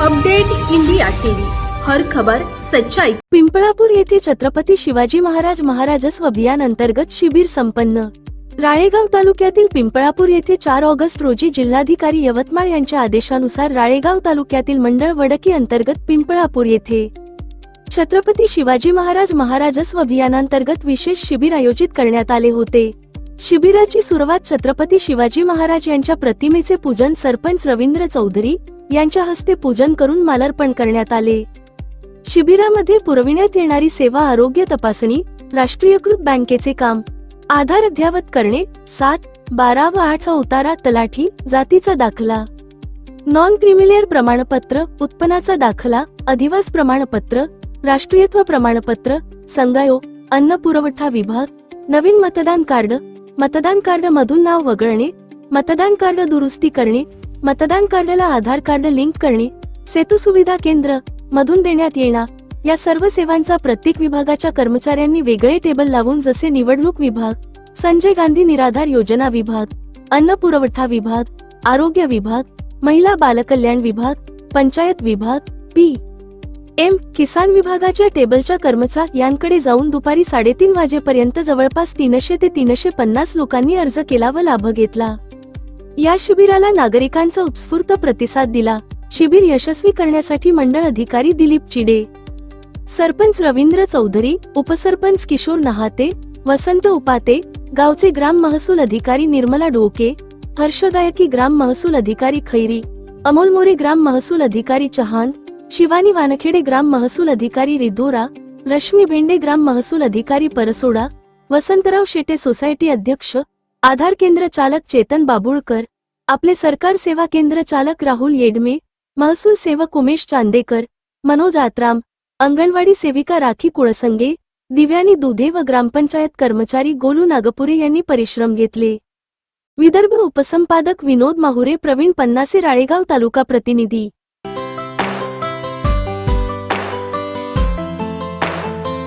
Update India TV. हर खबर सच्चाई. पिंपळापूर येथे छत्रपती शिवाजी महाराज महाराजस्व अभियान अंतर्गत शिबिर संपन्न. राळेगाव तालुक्यातील पिंपळापूर येथे चार ऑगस्ट रोजी जिल्हाधिकारी यवतमाळ यांच्या आदेशानुसार राळेगाव तालुक्यातील मंडळ वडकी अंतर्गत पिंपळापूर येथे. छत्रपती शिवाजी महाराज महाराजस्व अभियानांतर्गत विशेष शिबिर आयोजित करण्यात आले होते. शिबिराची सुरुवात छत्रपती शिवाजी महाराज यांच्या प्रतिमेचे पूजन सरपंच रवींद्र चौधरी यांच्या हस्ते पूजन करून मालार्पण करण्यात आले. शिबिरामध्ये पुरविण्यात येणारी सेवा आरोग्य तपासणी राष्ट्रीयकृत बँकेचे काम आधार अद्यावत करणे सात बारा व आठ उतारा तलाठी जातीचा दाखला नॉन क्रिमिलियर प्रमाणपत्र उत्पन्नाचा दाखला अधिवास प्रमाणपत्र राष्ट्रीयत्व प्रमाणपत्र संगायो अन्न पुरवठा विभाग नवीन मतदान कार्ड मतदान कार्ड मधून नाव वगळणे मतदान कार्ड दुरुस्ती करणे मतदान कार्डला आधार कार्ड लिंक करणे सेतू सुविधा केंद्र मधून देण्यात येणार. या सर्व सेवांचा प्रत्येक विभागाच्या कर्मचाऱ्यांनी वेगळे टेबल लावून जसे निवडणूक विभाग संजय गांधी निराधार योजना विभाग अन्न पुरवठा विभाग आरोग्य विभाग महिला बालकल्याण विभाग पंचायत विभाग पी. एम. किसान विभागाच्या टेबलच्या कर्मचाऱ्यांकडे जाऊन दुपारी साडेतीन वाजेपर्यंत जवळपास तीनशे ते तीनशे पन्नास लोकांनी अर्ज केला व लाभ घेतला. या शिबिराला नागरिकांचा उत्स्फूर्त प्रतिसाद दिला. शिबिर यशस्वी करण्यासाठी मंडळ अधिकारी दिलीप चिडे. सरपंच रवींद्र चौधरी उपसरपंच किशोर नहाते वसंत उपाते गावचे ग्राम महसूल अधिकारी निर्मला डोके हर्षगायकी ग्राम महसूल अधिकारी खैरी अमोल मोरे ग्राम महसूल अधिकारी चहान शिवानी वानखेडे ग्राम महसूल अधिकारी रिधोरा रश्मी भेंडे ग्राम महसूल अधिकारी परसोडा वसंतराव शेटे सोसायटी अध्यक्ष आधार केंद्र चालक चेतन बाबुळकर आपले सरकार सेवा केंद्र चालक राहुल येडमे महसूल सेवक उमेश चांदेकर मनोज आत्राम अंगणवाडी सेविका राखी कुळसंगे दिव्यानी दुधे व ग्रामपंचायत कर्मचारी गोलू नागपुरे यांनी परिश्रम घेतले. विदर्भ उपसंपादक विनोद माहुरे प्रवीण पन्नासे राळेगाव तालुका प्रतिनिधी.